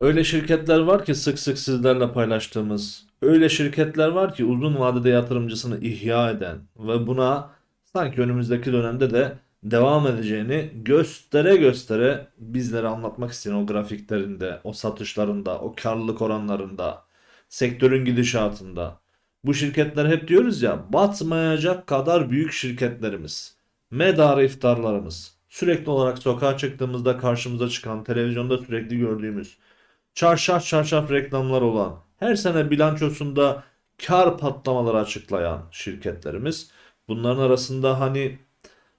Öyle şirketler var ki sık sık sizlerle paylaştığımız, öyle şirketler var ki uzun vadede yatırımcısını ihya eden ve buna sanki önümüzdeki dönemde de devam edeceğini göstere göstere bizlere anlatmak isteyen o grafiklerinde, o satışlarında, o karlılık oranlarında, sektörün gidişatında. Bu şirketler hep diyoruz ya batmayacak kadar büyük şirketlerimiz. Medarı iftarlarımız. Sürekli olarak sokağa çıktığımızda karşımıza çıkan, televizyonda sürekli gördüğümüz, çarşaf çarşaf reklamlar olan, her sene bilançosunda kar patlamaları açıklayan şirketlerimiz. Bunların arasında hani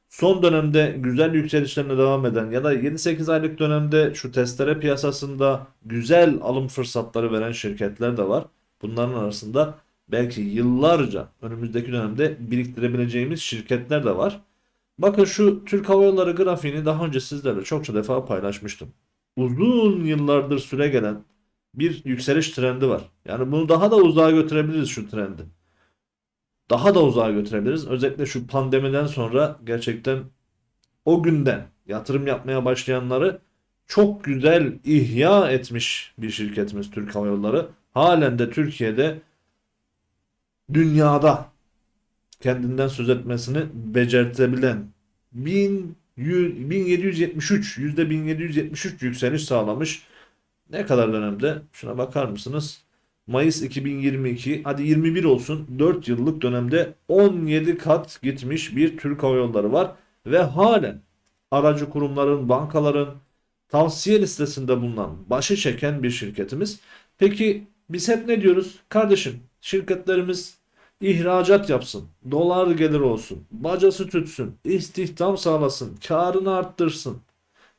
son dönemde güzel yükselişlerine devam eden ya da 7-8 aylık dönemde şu testere piyasasında güzel alım fırsatları veren şirketler de var. Bunların arasında belki yıllarca önümüzdeki dönemde biriktirebileceğimiz şirketler de var. Bakın şu Türk Hava Yolları grafiğini daha önce sizlerle çokça defa paylaşmıştım. Uzun yıllardır süre gelen bir yükseliş trendi var. Yani bunu daha da uzağa götürebiliriz şu trendi. Daha da uzağa götürebiliriz. Özellikle şu pandemiden sonra gerçekten o günden yatırım yapmaya başlayanları çok güzel ihya etmiş bir şirketimiz Türk Hava Yolları. Halen de Türkiye'de dünyada kendinden söz etmesini becertebilen 1100 1773 yüzde 1773 yükseliş sağlamış. Ne kadar dönemde? Şuna bakar mısınız? Mayıs 2022 hadi 21 olsun 4 yıllık dönemde 17 kat gitmiş bir Türk Hava Yolları var ve halen aracı kurumların, bankaların tavsiye listesinde bulunan başı çeken bir şirketimiz. Peki biz hep ne diyoruz? Kardeşim şirketlerimiz ihracat yapsın, dolar gelir olsun, bacası tütsün, istihdam sağlasın, karını arttırsın,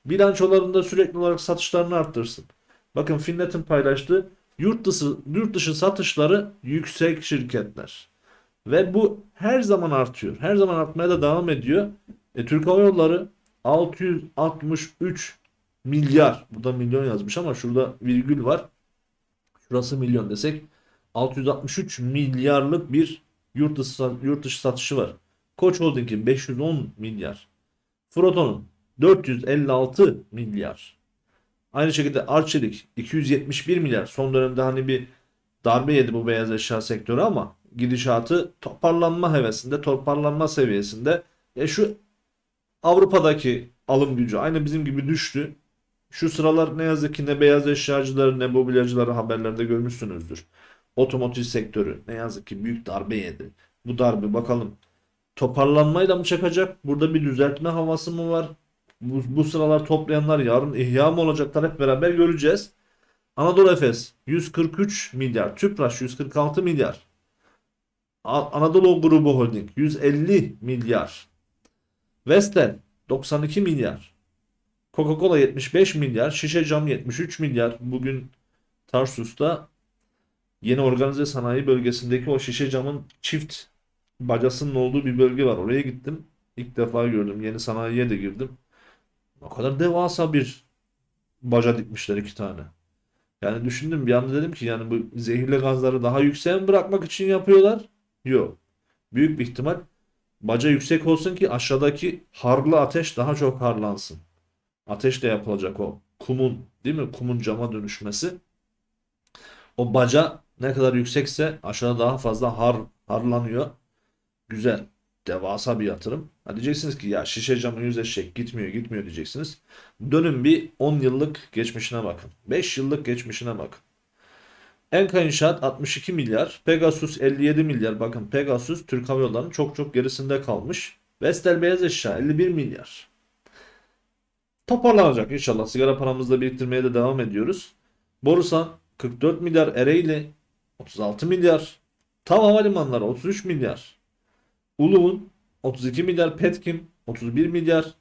bilançolarında sürekli olarak satışlarını arttırsın. Bakın Finnet'in paylaştığı yurt dışı, yurt dışı satışları yüksek şirketler. Ve bu her zaman artıyor. Her zaman artmaya da devam ediyor. E, Türk Hava Yolları 663 milyar. Burada milyon yazmış ama şurada virgül var. Şurası milyon desek 663 milyarlık bir yurt dışı, yurt dışı satışı var. Koç Holding'in 510 milyar. Froton'un 456 milyar. Aynı şekilde Arçelik 271 milyar. Son dönemde hani bir darbe yedi bu beyaz eşya sektörü ama gidişatı toparlanma hevesinde, toparlanma seviyesinde. E şu Avrupa'daki alım gücü aynı bizim gibi düştü. Şu sıralar ne yazık ki ne beyaz eşyacıları ne mobilyacıları haberlerde görmüşsünüzdür. Otomotiv sektörü ne yazık ki büyük darbe yedi. Bu darbe bakalım toparlanmayla mı çakacak? Burada bir düzeltme havası mı var? Bu, bu sıralar toplayanlar yarın ihya mı olacaklar hep beraber göreceğiz. Anadolu Efes 143 milyar. Tüpraş 146 milyar. Anadolu Grubu Holding 150 milyar. Vestel 92 milyar. Coca-Cola 75 milyar. Şişe Cam 73 milyar. Bugün Tarsus'ta yeni organize sanayi bölgesindeki o şişe camın çift bacasının olduğu bir bölge var. Oraya gittim. İlk defa gördüm. Yeni sanayiye de girdim. O kadar devasa bir baca dikmişler iki tane. Yani düşündüm bir anda dedim ki yani bu zehirli gazları daha yükseğe mi bırakmak için yapıyorlar? Yok. Büyük bir ihtimal baca yüksek olsun ki aşağıdaki harlı ateş daha çok harlansın. Ateşle yapılacak o kumun değil mi? Kumun cama dönüşmesi. O baca ne kadar yüksekse aşağıda daha fazla har harlanıyor. Güzel. Devasa bir yatırım. Ha diyeceksiniz ki ya şişe camı yüz eşek gitmiyor gitmiyor diyeceksiniz. Dönün bir 10 yıllık geçmişine bakın. 5 yıllık geçmişine bakın. Enka İnşaat 62 milyar. Pegasus 57 milyar. Bakın Pegasus Türk Hava Yolları'nın çok çok gerisinde kalmış. Vestel Beyaz Eşya 51 milyar. Toparlanacak inşallah. Sigara paramızla biriktirmeye de devam ediyoruz. Borusan 44 milyar. Ereğli 36 milyar. Tav Havalimanları 33 milyar. Uluğun 32 milyar. Petkim 31 milyar.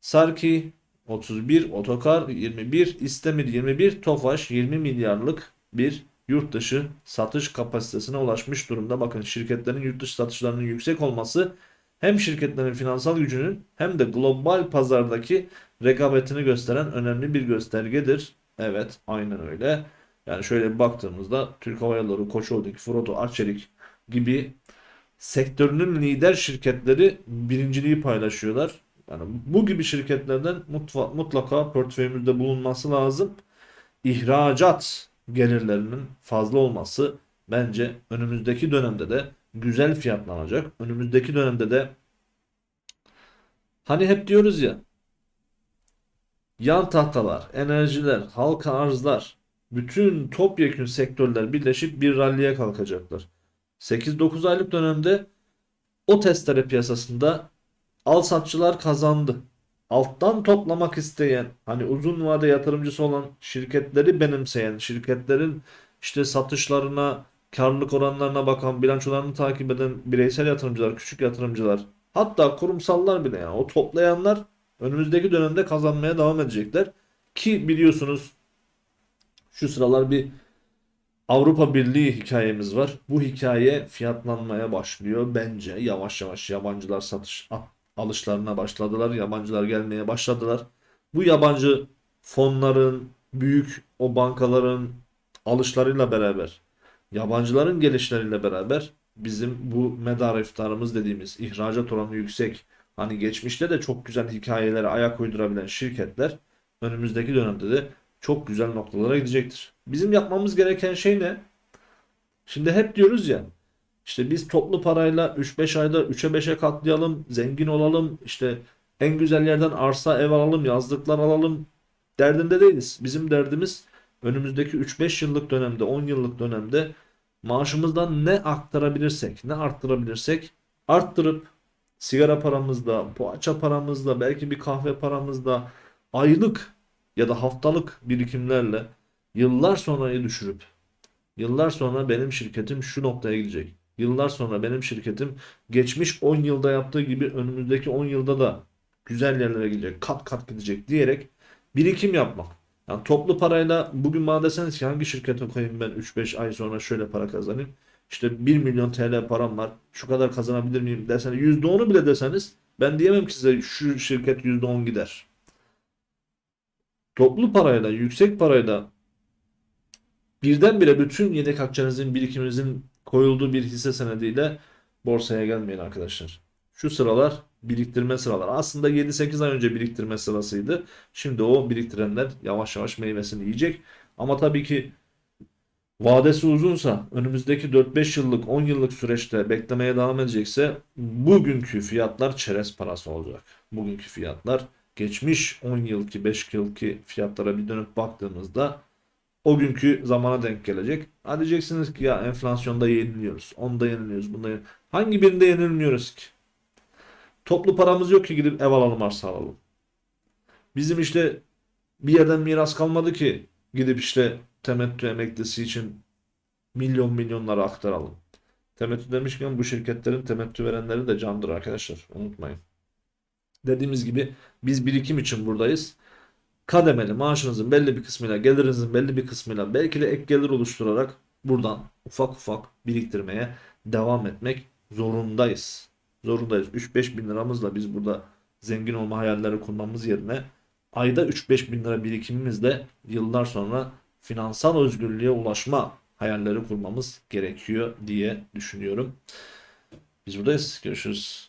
Sarki 31, Otokar 21, İstemir 21, Tofaş 20 milyarlık bir yurt dışı satış kapasitesine ulaşmış durumda. Bakın şirketlerin yurt dışı satışlarının yüksek olması hem şirketlerin finansal gücünün hem de global pazardaki rekabetini gösteren önemli bir göstergedir. Evet, aynen öyle. Yani şöyle baktığımızda Türk Hava Yolları, Koç Holding, Froto, Arçelik gibi sektörünün lider şirketleri birinciliği paylaşıyorlar. Yani bu gibi şirketlerden mutlaka portföyümüzde bulunması lazım. İhracat gelirlerinin fazla olması bence önümüzdeki dönemde de güzel fiyatlanacak. Önümüzdeki dönemde de hani hep diyoruz ya yan tahtalar, enerjiler, halka arzlar, bütün topyekün sektörler birleşip bir ralliye kalkacaklar. 8-9 aylık dönemde o testere piyasasında al satçılar kazandı. Alttan toplamak isteyen, hani uzun vade yatırımcısı olan şirketleri benimseyen, şirketlerin işte satışlarına, karlılık oranlarına bakan, bilançolarını takip eden bireysel yatırımcılar, küçük yatırımcılar, hatta kurumsallar bile yani o toplayanlar önümüzdeki dönemde kazanmaya devam edecekler. Ki biliyorsunuz şu sıralar bir Avrupa Birliği hikayemiz var. Bu hikaye fiyatlanmaya başlıyor bence. Yavaş yavaş yabancılar satış alışlarına başladılar. Yabancılar gelmeye başladılar. Bu yabancı fonların, büyük o bankaların alışlarıyla beraber, yabancıların gelişleriyle beraber bizim bu medar iftarımız dediğimiz ihracat oranı yüksek, hani geçmişte de çok güzel hikayelere ayak uydurabilen şirketler önümüzdeki dönemde de çok güzel noktalara gidecektir. Bizim yapmamız gereken şey ne? Şimdi hep diyoruz ya işte biz toplu parayla 3-5 ayda 3'e 5'e katlayalım, zengin olalım, işte en güzel yerden arsa ev alalım, yazlıklar alalım derdinde değiliz. Bizim derdimiz önümüzdeki 3-5 yıllık dönemde, 10 yıllık dönemde maaşımızdan ne aktarabilirsek, ne arttırabilirsek arttırıp sigara paramızda, poğaça paramızda, belki bir kahve paramızda aylık ya da haftalık birikimlerle yıllar sonrayı düşürüp yıllar sonra benim şirketim şu noktaya gidecek. Yıllar sonra benim şirketim geçmiş 10 yılda yaptığı gibi önümüzdeki 10 yılda da güzel yerlere gidecek, kat kat gidecek diyerek birikim yapmak. Yani toplu parayla bugün bana deseniz ki hangi şirkete koyayım ben 3-5 ay sonra şöyle para kazanayım. İşte 1 milyon TL param var. Şu kadar kazanabilir miyim deseniz %10'u bile deseniz ben diyemem ki size şu şirket %10 gider. Toplu parayla, yüksek parayla birdenbire bütün yedek akçenizin, birikiminizin koyulduğu bir hisse senediyle borsaya gelmeyin arkadaşlar. Şu sıralar biriktirme sıralar. Aslında 7-8 ay önce biriktirme sırasıydı. Şimdi o biriktirenler yavaş yavaş meyvesini yiyecek. Ama tabii ki vadesi uzunsa, önümüzdeki 4-5 yıllık, 10 yıllık süreçte beklemeye devam edecekse bugünkü fiyatlar çerez parası olacak. Bugünkü fiyatlar geçmiş 10 yılki 5 yılki fiyatlara bir dönüp baktığımızda o günkü zamana denk gelecek. Ha diyeceksiniz ki ya enflasyonda yeniliyoruz. Onda yeniliyoruz. Bunda yeniliyoruz. Hangi birinde yenilmiyoruz ki? Toplu paramız yok ki gidip ev alalım arsa alalım. Bizim işte bir yerden miras kalmadı ki gidip işte temettü emeklisi için milyon milyonlara aktaralım. Temettü demişken bu şirketlerin temettü verenleri de candır arkadaşlar. Unutmayın. Dediğimiz gibi biz birikim için buradayız. Kademeli maaşınızın belli bir kısmıyla, gelirinizin belli bir kısmıyla belki de ek gelir oluşturarak buradan ufak ufak biriktirmeye devam etmek zorundayız. Zorundayız. 3-5 bin liramızla biz burada zengin olma hayalleri kurmamız yerine ayda 3-5 bin lira birikimimizle yıllar sonra finansal özgürlüğe ulaşma hayalleri kurmamız gerekiyor diye düşünüyorum. Biz buradayız. Görüşürüz.